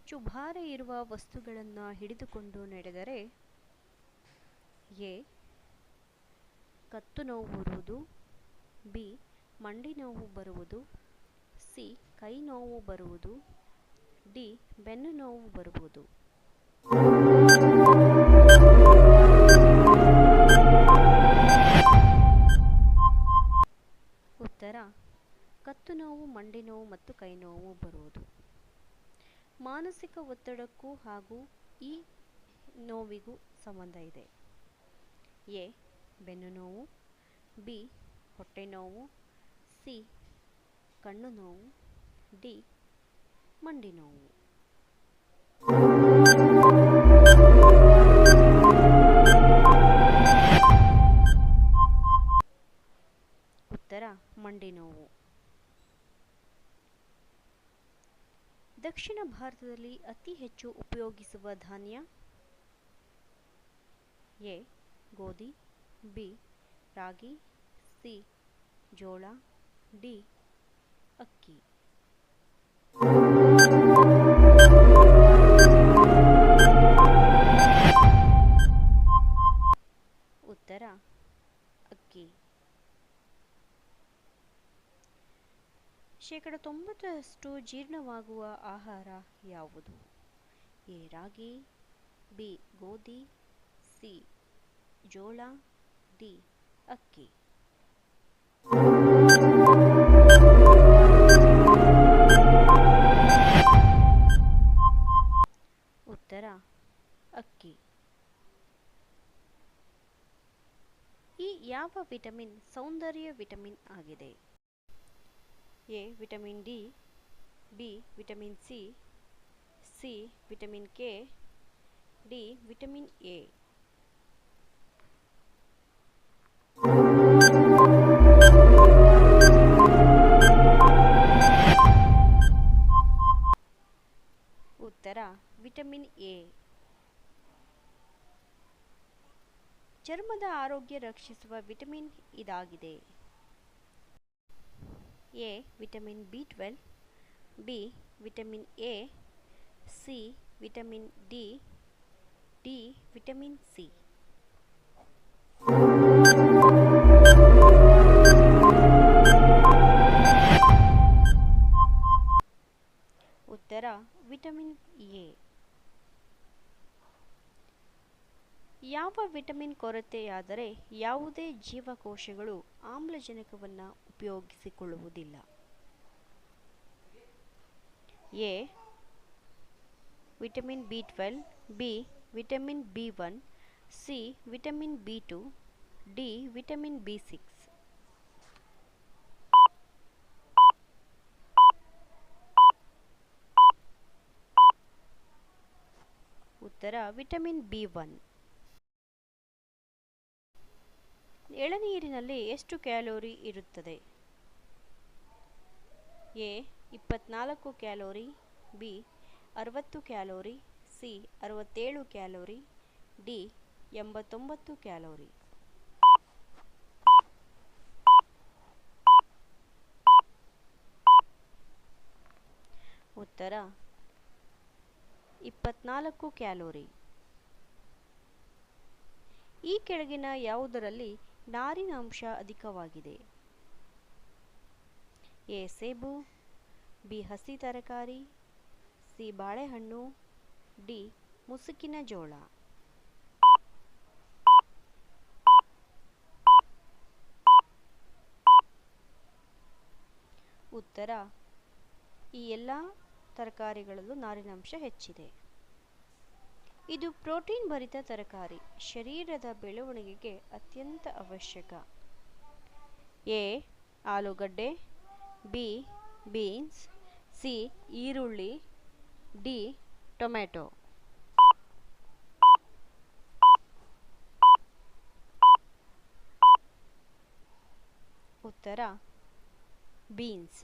ಹೆಚ್ಚು ಭಾರ ಇರುವ ವಸ್ತುಗಳನ್ನು ಹಿಡಿದುಕೊಂಡು ನಡೆದರೆ, ಎ, ಕತ್ತು ನೋವು ಬರುವುದು, ಬಿ, ಮಂಡಿ ನೋವು ಬರುವುದು, ಸಿ, ಕೈ ನೋವು ಬರುವುದು, ಡಿ, ಬೆನ್ನು ನೋವು ಬರುವುದು. ಉತ್ತರ, ಕತ್ತು ನೋವು, ಮಂಡಿ ನೋವು ಮತ್ತು ಕೈ ನೋವು ಬರುವುದು. ಮಾನಸಿಕ ಒತ್ತಡಕ್ಕೂ ಹಾಗೂ ಈ ನೋವಿಗೂ ಸಂಬಂಧ ಇದೆ. ಎ. ಬೆನ್ನು ನೋವು, ಬಿ. ಹೊಟ್ಟೆ ನೋವು, ಸಿ. ಕಣ್ಣು ನೋವು, ಡಿ. ಮಂಡಿ ನೋವು. ಉತ್ತರ, ಮಂಡಿ ನೋವು. ದಕ್ಷಿಣ ಭಾರತದಲ್ಲಿ ಅತಿ ಹೆಚ್ಚು ಉಪಯೋಗಿಸುವ ಧಾನ್ಯ ಎ ಗೋಧಿ ಬಿ ರಾಗಿ ಸಿ ಜೋಳ ಡಿ ಅಕ್ಕಿ. ಶೇಕಡ ತೊಂಬತ್ತರಷ್ಟು ಜೀರ್ಣವಾಗುವ ಆಹಾರ ಯಾವುದು? ಎ. ರಾಗಿ, ಬಿ. ಗೋಧಿ, ಸಿ. ಜೋಳ, ಡಿ. ಅಕ್ಕಿ. ಉತ್ತರ, ಅಕ್ಕಿ. ಈ ಯಾವ ವಿಟಮಿನ್ ಸೌಂದರ್ಯ ವಿಟಮಿನ್ ಆಗಿದೆ? A, vitamin D, B, vitamin C C, vitamin K, D, vitamin A. ಉತ್ತರ, ವಿಟಮಿನ್ ಎ. ಚರ್ಮದ ಆರೋಗ್ಯ ರಕ್ಷಿಸುವ ವಿಟಮಿನ್ ಇದಾಗಿದೆ. A. Vitamin B12 B. Vitamin A C. Vitamin D D. Vitamin C ಯಾವ ವಿಟಮಿನ್ ಕೊರತೆಯಾದರೆ ಯಾವುದೇ ಜೀವಕೋಶಗಳು ಆಮ್ಲಜನಕವನ್ನು ಉಪಯೋಗಿಸಿಕೊಳ್ಳುವುದಿಲ್ಲ. A. Vitamin B twelve, B. Vitamin B one, C. Vitamin B two, D. Vitamin B six. ಉತ್ತರ, ವಿಟಮಿನ್ ಬಿ ಒನ್. ಎಳನೀರಿನಲ್ಲಿ ಎಷ್ಟು calorie ಇರುತ್ತದೆ? A, ಇಪ್ಪತ್ನಾಲ್ಕು ಕ್ಯಾಲೋರಿ, ಬಿ, ಅರವತ್ತು ಕ್ಯಾಲೋರಿ, ಸಿ, ಅರವತ್ತೇಳು ಕ್ಯಾಲೋರಿ, ಡಿ, ಎಂಬತ್ತೊಂಬತ್ತು ಕ್ಯಾಲೋರಿ. ಉತ್ತರ, ಇಪ್ಪತ್ನಾಲ್ಕು ಕ್ಯಾಲೋರಿ. ಈ ಕೆಳಗಿನ ಯಾವುದರಲ್ಲಿ ನಾರಿನ ಅಂಶ ಅಧಿಕವಾಗಿದೆ. ಎ ಸೇಬು, ಬಿ ಹಸಿ ತರಕಾರಿ, ಸಿ ಬಾಳೆಹಣ್ಣು, ಡಿ ಮುಸುಕಿನ ಜೋಳ. ಉತ್ತರ, ಈ ಎಲ್ಲ ತರಕಾರಿಗಳಲ್ಲೂ ನಾರಿನಾಂಶ ಹೆಚ್ಚಿದೆ. ಇದು ಪ್ರೋಟೀನ್ ಭರಿತ ತರಕಾರಿ. ಶರೀರದ ಬೆಳವಣಿಗೆಗೆ ಅತ್ಯಂತ ಅವಶ್ಯಕ. ಎ. ಆಲೂಗಡ್ಡೆ. ಬಿ. ಬೀನ್ಸ್. ಸಿ. ಈರುಳ್ಳಿ. ಡಿ. ಟೊಮೆಟೊ ಉತ್ತರ. ಬೀನ್ಸ್.